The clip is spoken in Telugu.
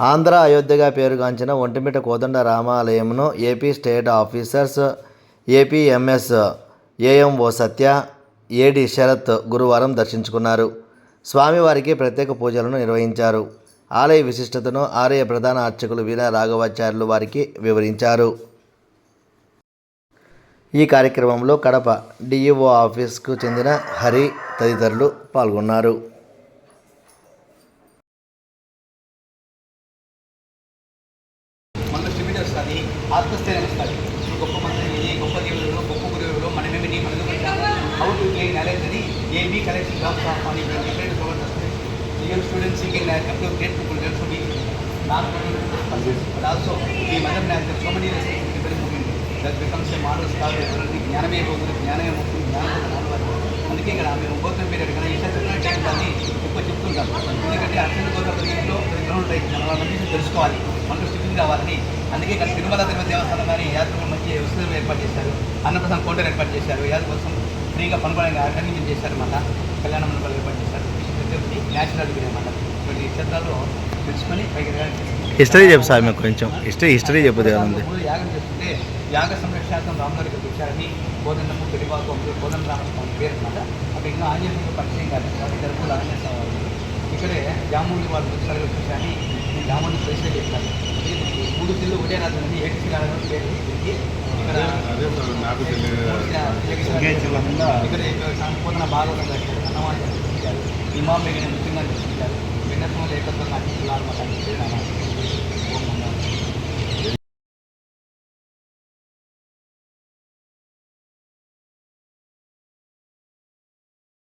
ఆంధ్ర అయోధ్యగా పేరుగాంచిన ఒంటిమిట కోదండ రామాలయంను AP state officers APMS AMO Satya AD Sarath గురువారం దర్శించుకున్నారు. స్వామివారికి ప్రత్యేక పూజలను నిర్వహించారు. ఆలయ విశిష్టతను ఆలయ ప్రధాన అర్చకులు వీణా రాఘవాచార్యులు వారికి వివరించారు. ఈ కార్యక్రమంలో కడప డిఈఓ ఆఫీస్కు చెందిన హరి తదితరులు పాల్గొన్నారు. స్టెబిలిటీ వస్తుంది ఆత్మస్థైర్యం వస్తుంది. ఇప్పుడు గొప్ప మంది ఏ గొప్ప దేవుడు గొప్ప గురువులు మనమేమిటి మనకు హౌ టు గెయిన్ నాలెడ్జ్ అని ఏబీ కలెక్షన్ జాబ్స్ ఆఫ్ అని డిఫరెంట్ వస్తుంది. Real students seeking up to great people there to be not but also ఈ mother knack so many very moment that becomes a model star ఎవరికి జ్ఞానమే పోతుంది జ్ఞానమే ముఖ్యం జ్ఞానం మానవాడు అందుకే ఇక్కడ మేము గోత్రం పీరియడ్ కానీ ఈ చదువుకున్న టైం దాన్ని ఎక్కువ చెప్తుంటాం ఎందుకంటే అత్యంత గోత్ర పీరియడ్లో గ్రౌండ్ ఉంటాయి. చాలా మంది తెలుసుకోవాలి. మనకు స్థితికి రావాలని అందుకే ఇక్కడ తిరుమల తిరుమల దేవస్థానం కానీ యాత్రలు మంచి వసతులు ఏర్పాటు చేశారు. అన్నప్రసాదం కౌంటర్ ఏర్పాటు చేశారు. యాత్ర కోసం ఫ్రీగా పనుకోవడానికి అరేంజ్మెంట్ చేశారు అన్నమాట. కళ్యాణ మండపాలు ఏర్పాటు చేశారు. ప్రతి న్యాచురల్ డిగ్రీ అన్నమాట. ఇప్పుడు ఈ క్షేత్రాల్లో తెలుసుకొని పైకి ఎదగాలని హిస్టరీ చెప్పు సార్ మీకు కొంచెం. హిస్టరీ హిస్టరీ చెప్పు యాగం చేస్తుంటే యాగ సంరక్షణార్థం రామగారికి వచ్చారని కోదండము పెరిబాకు కోదండ రామస్వామి పేరు అనమాట అక్కడ ఇంకా ఆంజనేయులు పరిచయం కాదు కాబట్టి జరుపులు ఆంజనేయ స్వామి. ఇక్కడే జాముని వాళ్ళు ఒకసారి వచ్చేసరి జాముని ప్లేస్లో చెప్పారు. ఇది మూడు తిల్లు ఒకటే రాదు ఉంది ఏటీసీ రాజు పేరు ఇక్కడ అదే సంపూర్ణ అన్నమాట ఇమాం మిగిలిన చూపించారు భిన్నత్వం ఏకత్వం అన్నింటిలో అనమాట